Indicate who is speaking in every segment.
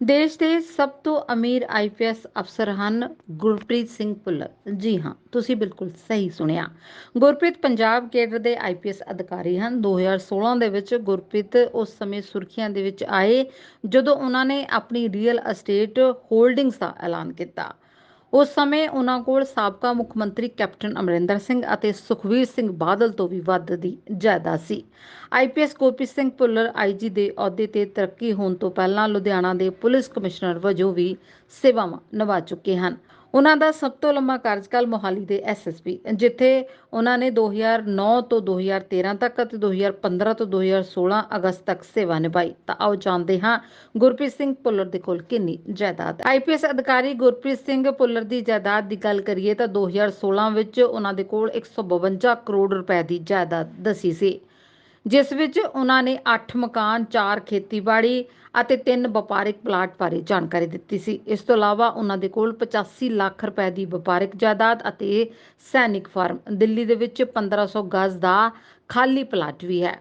Speaker 1: ਦੇਸ਼ ਦੇ ਸਭ ਤੋਂ ਅਮੀਰ ਆਈਪੀਐਸ ਅਫਸਰ ਹਨ ਗੁਰਪ੍ਰੀਤ ਸਿੰਘ ਭੁੱਲਰ। ਜੀ ਹਾਂ, ਤੁਸੀਂ ਬਿਲਕੁਲ ਸਹੀ ਸੁਣਿਆ। ਗੁਰਪ੍ਰੀਤ ਪੰਜਾਬ ਕੇਡਰ ਦੇ ਆਈਪੀਐਸ ਅਧਿਕਾਰੀ ਹਨ। 2016 ਦੇ ਵਿੱਚ ਗੁਰਪ੍ਰੀਤ ਉਸ ਸਮੇਂ ਸੁਰਖੀਆਂ ਦੇ ਵਿੱਚ ਆਏ ਜਦੋਂ ਉਹਨਾਂ ਨੇ ਆਪਣੀ ਰੀਅਲ ਅਸਟੇਟ ਹੋਲਡਿੰਗਸ ਦਾ ਐਲਾਨ ਕੀਤਾ। ਉਸ ਸਮੇਂ ਉਹਨਾਂ ਕੋਲ ਸਾਬਕਾ ਮੁੱਖ ਮੰਤਰੀ ਕੈਪਟਨ ਅਮਰਿੰਦਰ ਸਿੰਘ ਅਤੇ ਸੁਖਵੀਰ ਸਿੰਘ ਬਾਦਲ ਤੋਂ ਵੀ ਵੱਧ ਦੀ ਜਾਇਦਾਦ ਸੀ। ਆਈਪੀਐਸ ਗੁਰਪ੍ਰੀਤ ਸਿੰਘ ਭੁੱਲਰ ਆਈਜੀ ਦੇ ਅਹੁਦੇ ਤੇ ਤਰੱਕੀ ਹੋਣ ਤੋਂ ਪਹਿਲਾਂ ਲੁਧਿਆਣਾ ਦੇ ਪੁਲਿਸ ਕਮਿਸ਼ਨਰ ਵਜੋਂ ਵੀ ਸੇਵਾਵਾਂ ਨਿਭਾ ਚੁੱਕੇ ਹਨ। ਉਹਨਾਂ ਦਾ ਸਭ ਤੋਂ ਲੰਮਾ ਕਾਰਜਕਾਲ ਮੋਹਾਲੀ ਦੇ ਐਸਐਸਪੀ ਜਿੱਥੇ ਉਹਨਾਂ ਨੇ 2009 ਤੋਂ 2013 ਤੱਕ ਅਤੇ 2015 ਤੋਂ 2016 ਅਗਸਤ ਤੱਕ ਸੇਵਾ ਨਿਭਾਈ। ਤਾਂ ਆਓ ਜਾਣਦੇ ਹਾਂ ਗੁਰਪ੍ਰੀਤ ਸਿੰਘ ਭੁੱਲਰ ਦੇ ਕੋਲ ਕਿੰਨੀ ਜਾਇਦਾਦ ਹੈ। ਆਈਪੀਐਸ ਅਧਿਕਾਰੀ ਗੁਰਪ੍ਰੀਤ ਸਿੰਘ ਭੁੱਲਰ ਦੀ ਜਾਇਦਾਦ ਦੀ ਗੱਲ ਕਰੀਏ ਤਾਂ 2016 ਵਿੱਚ ਉਹਨਾਂ ਦੇ ਕੋਲ 152 ਕਰੋੜ ਰੁਪਏ ਦੀ ਜਾਇਦਾਦ ਦੱਸੀ ਸੀ। ਜਿਸ ਵਿੱਚ ਉਹਨਾਂ ਨੇ 8 ਮਕਾਨ 4 ਖੇਤੀਬਾੜੀ ਅਤੇ 3 ਵਪਾਰਿਕ ਪਲਾਟ ਬਾਰੇ ਜਾਣਕਾਰੀ ਦਿੱਤੀ ਸੀ। ਇਸ ਤੋਂ ਇਲਾਵਾ ਉਹਨਾਂ ਦੇ ਕੋਲ 85 ਲੱਖ ਰੁਪਏ ਦੀ ਵਪਾਰਿਕ ਜਾਇਦਾਦ ਅਤੇ ਸੈਨਿਕ ਫਾਰਮ। ਦਿੱਲੀ ਦੇ ਵਿੱਚ 1500 ਗਜ਼ ਦਾ ਖਾਲੀ ਪਲਾਟ ਵੀ ਹੈ।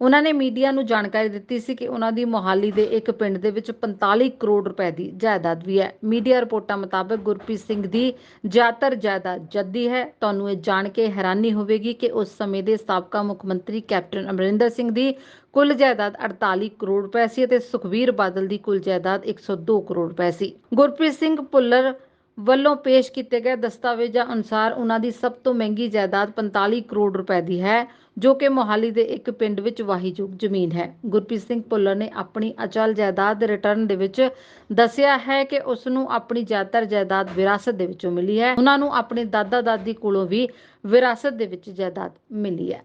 Speaker 1: ਉਹਨਾਂ ਨੇ ਮੀਡੀਆ ਨੂੰ ਜਾਣਕਾਰੀ ਦਿੱਤੀ ਸੀ ਕਿ ਉਹਨਾਂ ਦੀ ਮੋਹਾਲੀ ਦੇ ਇੱਕ ਪਿੰਡ ਦੇ ਵਿੱਚ 45 ਕਰੋੜ ਰੁਪਏ ਦੀ ਜਾਇਦਾਦ ਵੀ ਹੈ। ਮੀਡੀਆ ਰਿਪੋਰਟਾਂ ਮੁਤਾਬਕ ਗੁਰਪ੍ਰੀਤ ਸਿੰਘ ਦੀ ਜ਼ਿਆਦਾਤਰ ਜਾਇਦਾਦ ਜੱਦੀ ਹੈ। ਤੁਹਾਨੂੰ ਇਹ ਜਾਣ ਕੇ ਹੈਰਾਨੀ ਹੋਵੇਗੀ ਕਿ ਉਸ ਸਮੇਂ ਦੇ ਸਾਬਕਾ ਮੁੱਖ ਮੰਤਰੀ ਕੈਪਟਨ ਅਮਰਿੰਦਰ ਸਿੰਘ ਦੀ ਕੁੱਲ ਜਾਇਦਾਦ 48 ਕਰੋੜ ਰੁਪਏ ਸੀ ਅਤੇ ਸੁਖਵੀਰ ਬਾਦਲ ਦੀ ਕੁੱਲ ਜਾਇਦਾਦ 102 ਕਰੋੜ ਰੁਪਏ ਸੀ। ਗੁਰਪ੍ਰੀਤ ਸਿੰਘ ਭੁੱਲਰ ਵੱਲੋਂ ਪੇਸ਼ ਕੀਤੇ ਗਏ ਦਸਤਾਵੇਜ਼ਾਂ ਅਨੁਸਾਰ ਉਹਨਾਂ ਦੀ ਸਭ ਤੋਂ ਮਹਿੰਗੀ ਜਾਇਦਾਦ 45 ਕਰੋੜ ਰੁਪਏ ਦੀ ਹੈ, ਜੋ ਕਿ ਮੋਹਾਲੀ ਦੇ ਇੱਕ ਪਿੰਡ ਵਿੱਚ ਵਾਹੀਯੋਗ ਜ਼ਮੀਨ ਹੈ। ਗੁਰਪ੍ਰੀਤ ਸਿੰਘ ਭੁੱਲਰ ਨੇ ਆਪਣੀ ਅਚਲ ਜਾਇਦਾਦ ਰਿਟਰਨ ਦੇ ਵਿੱਚ ਦੱਸਿਆ ਹੈ ਕਿ ਉਸ ਨੂੰ ਆਪਣੀ ਜ਼ਿਆਦਾਤਰ ਜਾਇਦਾਦ ਵਿਰਾਸਤ ਦੇ ਵਿੱਚੋਂ ਮਿਲੀ ਹੈ। ਉਹਨਾਂ ਨੂੰ ਆਪਣੇ ਦਾਦਾ ਦਾਦੀ ਕੋਲੋਂ ਵੀ ਵਿਰਾਸਤ ਦੇ ਵਿੱਚ ਜਾਇਦਾਦ ਮਿਲੀ ਹੈ।